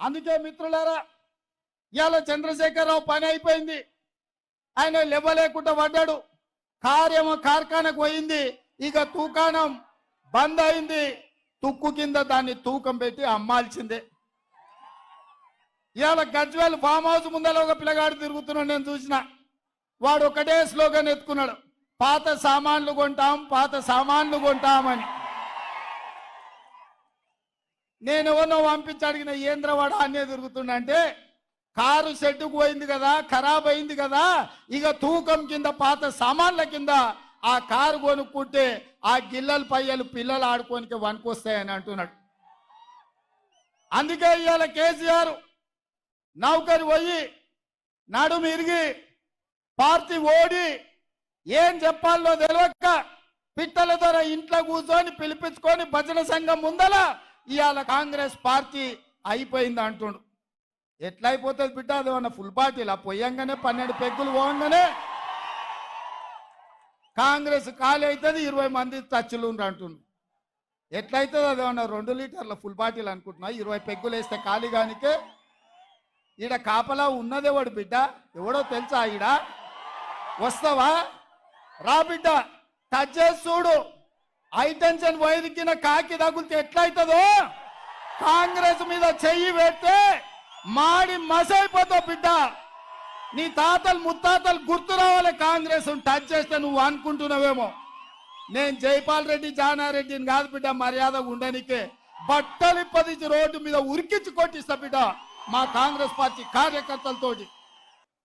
అందుకే మిత్రులారా ఇవాళ చంద్రశేఖరరావు పని అయిపోయింది. ఆయన లేవలేకుండా పడ్డాడు. కార్యము కార్ఖానకు పోయింది. ఇక తూకాణం బంద్ అయింది. తుక్కు కింద దాన్ని తూకం పెట్టి అమ్మాల్సిందే. ఇవాళ గజ్వేల్ ఫామ్ హౌస్ ముందర ఒక పిల్లగాడు తిరుగుతున్నాడు నేను చూసిన. వాడు ఒకటే స్లోగన్ ఎత్తుకున్నాడు. పాత సామాన్లు కొంటాం పాత సామాన్లు కొంటామని. నేను ఎవరినో పంపించి అడిగిన ఏంద్రవాడ అనే దొరుకుతుండంటే అంటే కారు షెడ్డుకు పోయింది కదా ఖరాబ్ అయింది కదా ఇక తూకం కింద పాత సామాన్ల కింద ఆ కారు కొనుక్కుంటే ఆ గిల్లల పయ్యలు పిల్లలు ఆడుకోనికి వనుకొస్తాయని అంటున్నాడు. అందుకే ఇవాళ కేసీఆర్ నౌకరి పోయి నడుము ఇరిగి పార్టీ ఓడి ఏం చెప్పాలో తెలియక పిట్టల ద్వారా ఇంట్లో కూర్చొని పిలిపించుకొని భజన సంఘం ముందల ఇవాళ కాంగ్రెస్ పార్టీ అయిపోయింది అంటుండు. ఎట్లా అయిపోతుంది బిడ్డ? అది మన ఫుల్ పార్టీలా పోయంగానే పన్నెండు పెగ్గులు పోగానే కాంగ్రెస్ ఖాళీ అవుతుంది ఇరవై మంది టచ్లు అంటుండు. ఎట్లయితుంది? అది ఏమన్నా రెండు లీటర్ల ఫుల్ బాటిల్ అనుకుంటున్నా? ఇరవై పెగ్గులు వేస్తే ఖాళీ కానికే ఈడ కాపలా ఉన్నదేవాడు బిడ్డ? ఎవడో తెలుసా ఈడ? వస్తావా? రా బిడ్డ టచ్ చేసి చూడు. హైటెన్షన్ వైదికిన కాకి తగులితే ఎట్లయితుందో? కాంగ్రెస్ మీద చెయ్యి పెడితే మాడి మసైపోతావు బిడ్డ. నీ తాతలు ముత్తాతలు గుర్తు రావాలి కాంగ్రెస్ టచ్ చేస్తే నువ్వు అనుకుంటున్నావేమో. నేను జైపాల్ రెడ్డి జానారెడ్డిని కాదు బిడ్డ మర్యాద ఉండనికే. బట్టలు పదించి రోడ్డు మీద ఉరికించి కొట్టిస్తా బిడ్డ మా కాంగ్రెస్ పార్టీ కార్యకర్తలతోటి.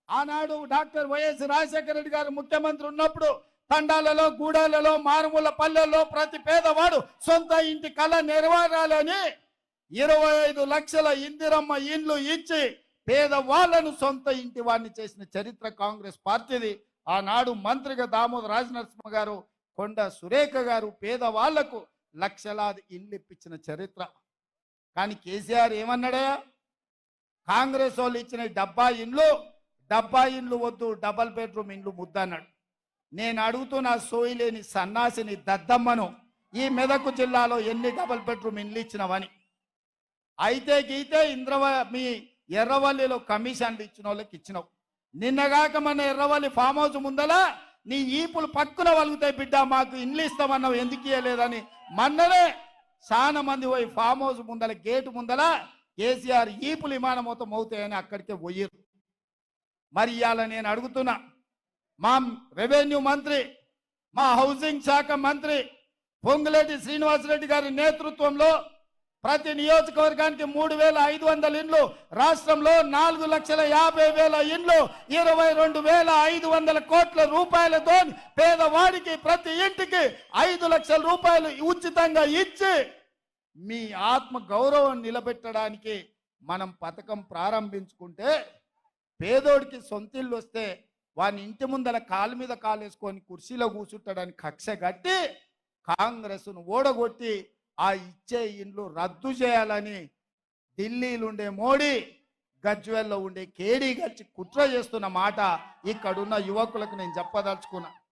ఆనాడు డాక్టర్ వైఎస్ రాజశేఖర రెడ్డి గారు ముఖ్యమంత్రి ఉన్నప్పుడు తండాలలో గూడాలలో మారుమూల పల్లెల్లో ప్రతి పేదవాడు సొంత ఇంటి కళ నెరవేరాలని ఇరవై ఐదు లక్షల ఇందిరమ్మ ఇండ్లు ఇచ్చి పేదవాళ్ళను సొంత ఇంటి వాడిని చేసిన చరిత్ర కాంగ్రెస్ పార్టీది. ఆనాడు మంత్రిగా దామోదర రాజనరసింహ గారు కొండ సురేఖ గారు పేదవాళ్ళకు లక్షలాది ఇండ్లు ఇప్పించిన చరిత్ర. కానీ కేసీఆర్ ఏమన్నాడా? కాంగ్రెస్ వాళ్ళు ఇచ్చిన డబ్బా ఇండ్లు డబ్బా ఇండ్లు వద్దు డబల్ బెడ్రూమ్ ఇండ్లు ముద్దన్నాడు. నేను అడుగుతున్న సోయిలేని సన్నాసిని దద్దమ్మను ఈ మెదకు జిల్లాలో ఎన్ని డబల్ బెడ్రూమ్ ఇండ్లు ఇచ్చినవని. అయితే గీతే ఇంద్రవ మీ ఎర్రవల్లిలో కమిషన్లు ఇచ్చిన వాళ్ళకి ఇచ్చినావు. నిన్నగాక మన ఎర్రవల్లి ఫామ్ హౌస్ ముందల నీ ఈపులు పక్కున వలుగుతాయి బిడ్డ మాకు ఇండ్లు ఇస్తామన్నావు ఎందుకు ఇయ్యలేదని. మన్ననే చాలా మంది పోయి ఫామ్ హౌస్ ముందల గేటు ముందల కేసీఆర్ ఈపులు విమానం మొత్తం అవుతాయని అక్కడికే పోయారు మరి ఇవాళ నేను అడుగుతున్నా. మా రెవెన్యూ మంత్రి మా హౌసింగ్ శాఖ మంత్రి పొంగులేటి శ్రీనివాసరెడ్డి గారి నేతృత్వంలో ప్రతి నియోజకవర్గానికి మూడు వేల ఐదు వందల ఇండ్లు రాష్ట్రంలో నాలుగు లక్షల యాభై వేల ఇండ్లు ఇరవై రెండు వేల ఐదు వందల కోట్ల రూపాయలతో పేదవాడికి ప్రతి ఇంటికి ఐదు లక్షల రూపాయలు ఉచితంగా ఇచ్చి మీ ఆత్మ గౌరవం నిలబెట్టడానికి మనం పథకం ప్రారంభించుకుంటే పేదోడికి సొంతిల్లు వస్తే వాని ఇంటి ముందర కాలు మీద కాలు వేసుకొని కుర్చీలో కూర్చుంటాడని కక్ష కట్టి కాంగ్రెస్ను ఓడగొట్టి ఆ ఇచ్చే ఇండ్లు రద్దు చేయాలని ఢిల్లీలో ఉండే మోడీ గజ్వెల్లో ఉండే కేడీ కలిసి కుట్ర చేస్తున్న మాట ఇక్కడున్న యువకులకు నేను చెప్పదలుచుకున్నా.